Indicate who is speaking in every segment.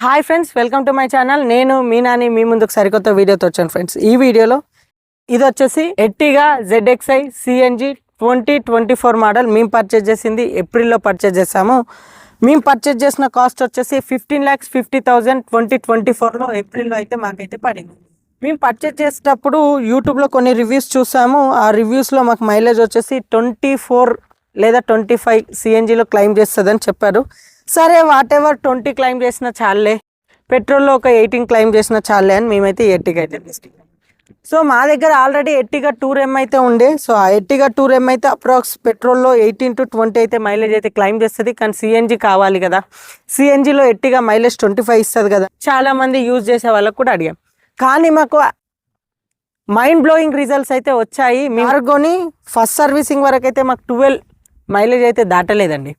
Speaker 1: Hi friends welcome to my channel నేను మీనాని మీ ముందుకు సరికొత్త వీడియోతో వచ్చాను ఫ్రెండ్స్ ఈ వీడియోలో ఇది వచ్చేసి Ertiga ZXI CNG twenty twenty four model మేము పర్చేజ్ చేసింది ఏప్రిల్లో పర్చేజ్ చేసాము మేము పర్చేజ్ చేసిన కాస్ట్ వచ్చేసి fifteen lakhs fifty thousand twenty twenty ఫోర్లో ఏప్రిల్లో అయితే మాకైతే పడింది. మేము పర్చేజ్ చేసేటప్పుడు యూట్యూబ్లో కొన్ని రివ్యూస్ చూసాము. ఆ రివ్యూస్లో మాకు మైలేజ్ వచ్చేసి ట్వంటీ ఫోర్ లేదా ట్వంటీ ఫైవ్ సిఎన్జిలో క్లైమ్ చేస్తుందని చెప్పారు. సరే వాట్ ఎవర్ ట్వంటీ క్లైమ్ చేసిన చాలే పెట్రోల్లో ఒక ఎయిటీన్ క్లైమ్ చేసిన చాలే అని మేమైతే ఎట్టిగా అయితే సో మా దగ్గర ఆల్రెడీ ఎట్టిగా టూర్ ఎం అయితే ఉండే. సో ఆ ఎట్టిగా టూర్ ఎం అయితే అప్రాక్స్ పెట్రోల్లో ఎయిటీన్ టు ట్వంటీ అయితే మైలేజ్ అయితే క్లైమ్ చేస్తుంది. కానీ సిఎన్జి కావాలి కదా. సిఎన్జిలో ఎట్టిగా మైలేజ్ ట్వంటీ ఫైవ్ ఇస్తుంది కదా. చాలా మంది యూజ్ చేసే వాళ్ళకు కూడా అడిగాం. కానీ మాకు మైండ్ బ్లోయింగ్ రిజల్ట్స్ అయితే వచ్చాయి. మార్గోని ఫస్ట్ సర్వీసింగ్ వరకు అయితే మాకు ట్వెల్వ్ మైలేజ్ అయితే దాటలేదండి.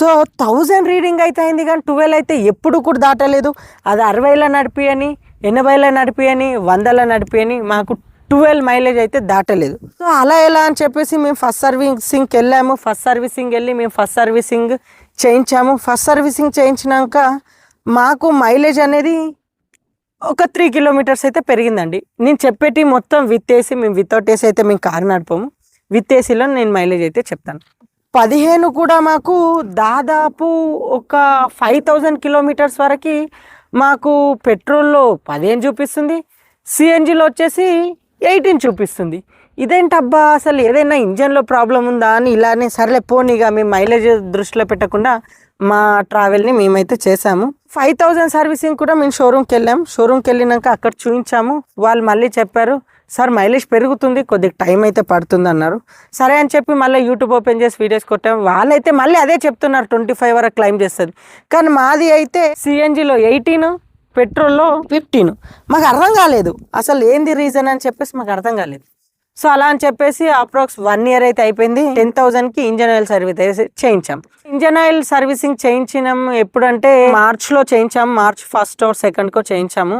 Speaker 1: సో థౌజండ్ రీడింగ్ అయితే అయింది కానీ ట్వెల్వ్ అయితే ఎప్పుడు కూడా దాటలేదు. అది అరవైలో నడిపియని ఎనభైలో నడిపియని వందల నడిపియని మాకు ట్వెల్వ్ మైలేజ్ అయితే దాటలేదు. సో అలా ఎలా అని చెప్పేసి మేము ఫస్ట్ సర్వీసింగ్కి వెళ్ళాము. ఫస్ట్ సర్వీసింగ్ వెళ్ళి మేము ఫస్ట్ సర్వీసింగ్ చేయించాము. ఫస్ట్ సర్వీసింగ్ చేయించినాక మాకు మైలేజ్ అనేది ఒక త్రీ కిలోమీటర్స్ అయితే పెరిగిందండి. నేను చెప్పేటి మొత్తం విత్ ఏసీ మేము వితౌట్ ఏసీ అయితే మేము కారు నడిపోము. విత్ ఏసీలో నేను మైలేజ్ అయితే చెప్తాను. పదిహేను కూడా మాకు దాదాపు ఒక ఫైవ్ థౌజండ్ కిలోమీటర్స్ వరకు మాకు పెట్రోల్లో పదిహేను చూపిస్తుంది సిఎన్జిలో వచ్చేసి ఎయిటీన్ చూపిస్తుంది. ఇదేంటబ్బా అసలు ఏదైనా ఇంజన్లో ప్రాబ్లం ఉందా అని ఇలానే సర్లే పోనీగా మేము మైలేజ్ దృష్టిలో పెట్టకుండా మా ట్రావెల్ని మేమైతే చేసాము ఫైవ్ థౌజండ్ సర్వీసింగ్ కూడా మేము షోరూమ్కి వెళ్ళాం. షోరూమ్కి వెళ్ళినాక అక్కడ చూపించాము వాళ్ళు మళ్ళీ చెప్పారు సార్ మైలేజ్ పెరుగుతుంది కొద్దిగా టైం అయితే పడుతుంది అన్నారు. సరే అని చెప్పి మళ్ళీ యూట్యూబ్ ఓపెన్ చేసి వీడియోస్ కొట్టాం. వాళ్ళైతే మళ్ళీ అదే చెప్తున్నారు ట్వంటీ ఫైవ్ వరకు క్లైమ్ చేస్తుంది. కానీ మాది అయితే సిఎన్జిలో ఎయిటీన్ పెట్రోల్లో ఫిఫ్టీన్. మాకు అర్థం కాలేదు. అసలు ఏంది రీజన్ అని చెప్పేసి మాకు అర్థం కాలేదు. సో అలా అని చెప్పేసి అప్రాక్స్ వన్ ఇయర్ అయితే అయిపోయింది. టెన్ థౌసండ్కి ఇంజన్ ఆయిల్ సర్వీస్ చేయించాం. ఇంజన్ ఆయిల్ సర్వీసింగ్ చేయించినాం ఎప్పుడంటే మార్చ్లో చేయించాం. మార్చ్ ఫస్ట్ ఆర్ సెకండ్కో చేయించాము.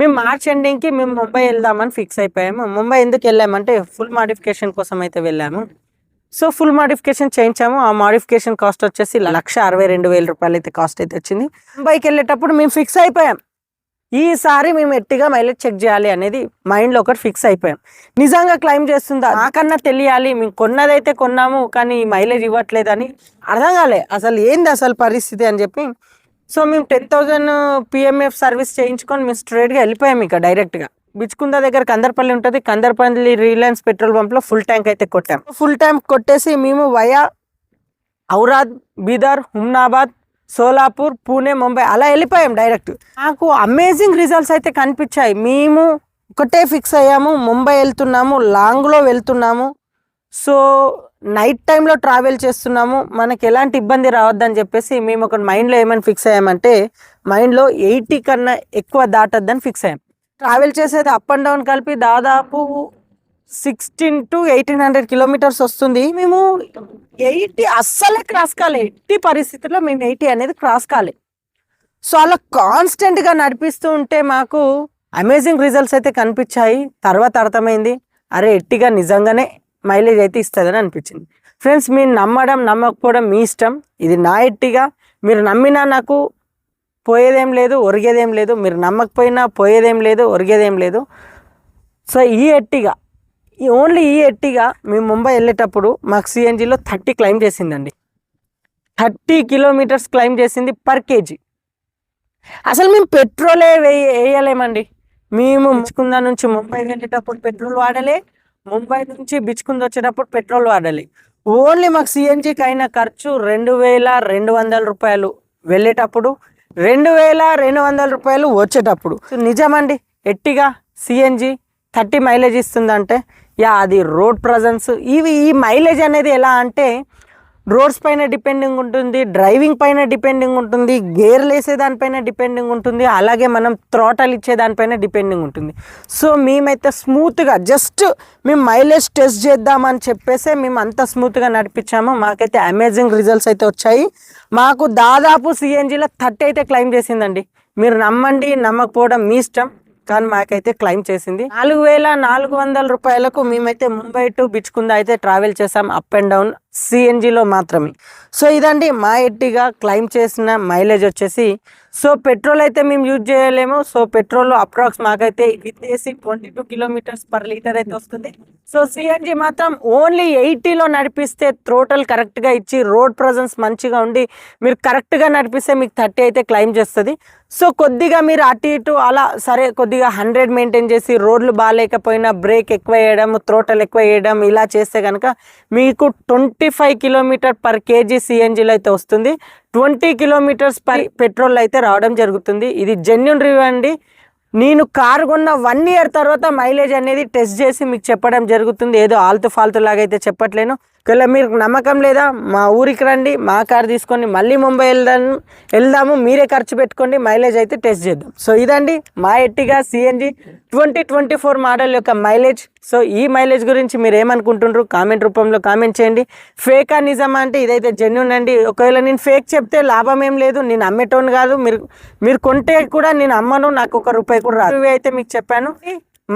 Speaker 1: మేము మార్చ్ ఎండింగ్కి మేము ముంబై వెళ్దామని ఫిక్స్ అయిపోయాము. ముంబై ఎందుకు వెళ్ళామంటే ఫుల్ మాడిఫికేషన్ కోసం అయితే వెళ్ళాము. సో ఫుల్ మాడిఫికేషన్ చేయించాము. ఆ మాడిఫికేషన్ కాస్ట్ వచ్చేసి లక్ష అరవై రెండు వేల రూపాయలు అయితే కాస్ట్ అయితే వచ్చింది. ముంబైకి వెళ్ళేటప్పుడు మేము ఫిక్స్ అయిపోయాం. ఈసారి మేము ఎట్టిగా మైలేజ్ చెక్ చేయాలి అనేది మైండ్లో ఒకటి ఫిక్స్ అయిపోయాం. నిజంగా క్లైమ్ చేస్తుందా? నాకన్నా తెలియాలి. మేము కొన్నదైతే కొన్నాము కానీ మైలేజ్ ఇవ్వట్లేదని అర్థం కాలే. అసలు ఏంది అసలు పరిస్థితి అని చెప్పి సో మేము టెన్ థౌజండ్ పిఎంఎఫ్ సర్వీస్ చేయించుకొని మేము స్ట్రైట్గా వెళ్ళిపోయాము ఇక డైరెక్ట్గా బిచ్కుంద దగ్గర కందర్పల్లి ఉంటుంది. కందర్పల్లి రిలయన్స్ పెట్రోల్ పంప్లో ఫుల్ ట్యాంక్ అయితే కొట్టాం. ఫుల్ ట్యాంక్ కొట్టేసి మేము వయా ఔరాద్ బీదర్ హుమ్నాబాద్ సోలాపూర్ పూణే ముంబై అలా వెళ్ళిపోయాం డైరెక్ట్ నాకు అమేజింగ్ రిజల్ట్స్ అయితే కనిపించాయి. మేము ఒకటే ఫిక్స్ అయ్యాము. ముంబై వెళ్తున్నాము. లాంగ్లో వెళ్తున్నాము. సో నైట్ టైంలో ట్రావెల్ చేస్తున్నాము. మనకి ఎలాంటి ఇబ్బంది రావద్దని చెప్పేసి మేము ఒక మైండ్లో ఏమని ఫిక్స్ అయ్యామంటే మైండ్లో ఎయిటీ కన్నా ఎక్కువ దాటద్దని ఫిక్స్ అయ్యాం. ట్రావెల్ చేసేది అప్ అండ్ డౌన్ కలిపి దాదాపు sixteen to eighteen hundred kilometres వస్తుంది. మేము ఎయిటీ అస్సలే క్రాస్ కాలే. ఎట్టి పరిస్థితుల్లో మేము ఎయిటీ అనేది క్రాస్ కాలే. సో అలా కాన్స్టెంట్గా నడిపిస్తూ ఉంటే మాకు అమేజింగ్ రిజల్ట్స్ అయితే కనిపించాయి. తర్వాత అర్థమైంది. అరే ఎట్టిగా నిజంగానే మైలేజ్ అయితే ఇస్తుందని అనిపించింది. ఫ్రెండ్స్ మీరు నమ్మడం నమ్మకపోవడం మీ ఇష్టం. ఇది నా ఎట్టిగా మీరు నమ్మినా నాకు పోయేదేం లేదు ఒరిగేదేం లేదు. మీరు నమ్మకపోయినా పోయేదేం లేదు ఒరిగేదేం లేదు. సో ఈ ఎట్టిగా ఈ ఓన్లీ ఈ ఎట్టిగా మేము ముంబై వెళ్ళేటప్పుడు మాకు సిఎన్జిలో థర్టీ క్లైమ్ చేసిందండి. థర్టీ కిలోమీటర్స్ క్లైమ్ చేసింది పర్ కేజీ. అసలు మేము పెట్రోలే వేయ వేయలేమండి. మేము బిచ్కుంద నుంచి ముంబై వెళ్ళేటప్పుడు పెట్రోల్ వాడలే. ముంబై నుంచి బిచ్చుకుంది వచ్చేటప్పుడు పెట్రోల్ వాడాలి. ఓన్లీ మాకు సిఎన్జికి అయిన ఖర్చు రెండు వేల రెండు వందల రూపాయలు వెళ్ళేటప్పుడు రెండు వేల రెండు వందల రూపాయలు వచ్చేటప్పుడు. నిజమండి ఎట్టిగా సిఎన్జి థర్టీ మైలేజ్ ఇస్తుందంటే యా అది రోడ్ ప్రజెన్స్. ఇవి ఈ మైలేజ్ అనేది ఎలా అంటే రోడ్స్ పైన డిపెండింగ్ ఉంటుంది డ్రైవింగ్ పైన డిపెండింగ్ ఉంటుంది గేర్లు వేసే దానిపైన డిపెండింగ్ ఉంటుంది అలాగే మనం త్రోటల్ ఇచ్చే దానిపైన డిపెండింగ్ ఉంటుంది. సో మేమైతే స్మూత్గా జస్ట్ మేము మైలేజ్ టెస్ట్ చేద్దామని చెప్పేసి మేము అంత స్మూత్గా నడిపించాము. మాకైతే అమేజింగ్ రిజల్ట్స్ అయితే వచ్చాయి. మాకు దాదాపు సిఎన్జిలో థర్టీ అయితే క్లైమ్ చేసిందండి. మీరు నమ్మండి నమ్మకపోవడం మీ ఇష్టం కానీ మాకైతే క్లైమ్ చేసింది. నాలుగు వేల నాలుగు వందల రూపాయలకు మేమైతే ముంబై టు బిచ్కుంద అయితే ట్రావెల్ చేసాం అప్ అండ్ డౌన్. సిఎన్జిలో మాత్రమే. సో ఇదండి మా ఎట్టిగా క్లైమ్ చేసిన మైలేజ్ వచ్చేసి సో పెట్రోల్ అయితే మేము యూజ్ చేయలేము. సో పెట్రోల్ అప్రాక్స్ మాకైతే with twenty two kilometres per litre అయితే వస్తుంది. సో సిఎన్జి మాత్రం ఓన్లీ ఎయిటీలో నడిపిస్తే టోటల్ కరెక్ట్గా ఇచ్చి రోడ్ ప్రజెన్స్ మంచిగా ఉండి మీరు కరెక్ట్గా నడిపిస్తే మీకు థర్టీ అయితే క్లైమ్ చేస్తుంది. సో కొద్దిగా మీరు అటు ఇటు అలా సరే కొద్దిగా హండ్రెడ్ మెయింటైన్ చేసి రోడ్లు బాగాలేకపోయినా బ్రేక్ ఎక్కువ వేయడం త్రోటల్ ఎక్కువ వేయడం ఇలా చేస్తే కనుక మీకు twenty five kilometre per kg సిఎన్జిలో అయితే వస్తుంది. ట్వంటీ కిలోమీటర్స్ పర్ పెట్రోల్ అయితే రావడం జరుగుతుంది. ఇది జెన్యున్ రివ్యూ అండి. నేను కారు కొన్న వన్ ఇయర్ తర్వాత మైలేజ్ అనేది టెస్ట్ చేసి మీకు చెప్పడం జరుగుతుంది. ఏదో ఆల్తు ఫాల్తు లాగా అయితే చెప్పట్లేను. ఒకవేళ మీరు నమ్మకం లేదా మా ఊరికి రండి మా కార్ తీసుకొని మళ్ళీ ముంబై వెళ్దాం వెళ్దాము మీరే ఖర్చు పెట్టుకోండి మైలేజ్ అయితే టెస్ట్ చేద్దాం. సో ఇదండి మా Ertiga CNG twenty twenty four model యొక్క మైలేజ్. సో ఈ మైలేజ్ గురించి మీరు ఏమనుకుంటుండ్రు? కామెంట్ రూపంలో కామెంట్ చేయండి. ఫేకా నిజమా అంటే ఇదైతే జెన్యున్ అండి. ఒకవేళ నేను ఫేక్ చెప్తే లాభం ఏం లేదు నేను అమ్మేటోని కాదు. మీరు మీరు కొంటే కూడా నేను అమ్మను నాకు ఒక రూపాయి కూడా రాదు. ఇవి అయితే మీకు చెప్పాను.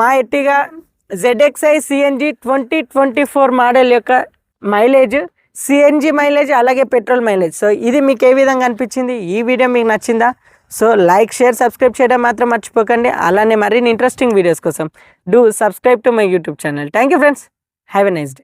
Speaker 1: మా Ertiga ZXI CNG twenty twenty four model యొక్క మైలేజ్ సిఎన్జి మైలేజ్ అలాగే పెట్రోల్ మైలేజ్. సో ఇది మీకు ఏ విధంగా అనిపించింది? ఈ వీడియో మీకు నచ్చిందా? సో లైక్ షేర్ సబ్స్క్రైబ్ చేయడం మాత్రం మర్చిపోకండి. అలానే మరిన్ని ఇంట్రెస్టింగ్ వీడియోస్ కోసం do subscribe to my YouTube channel thank you friends have a nice day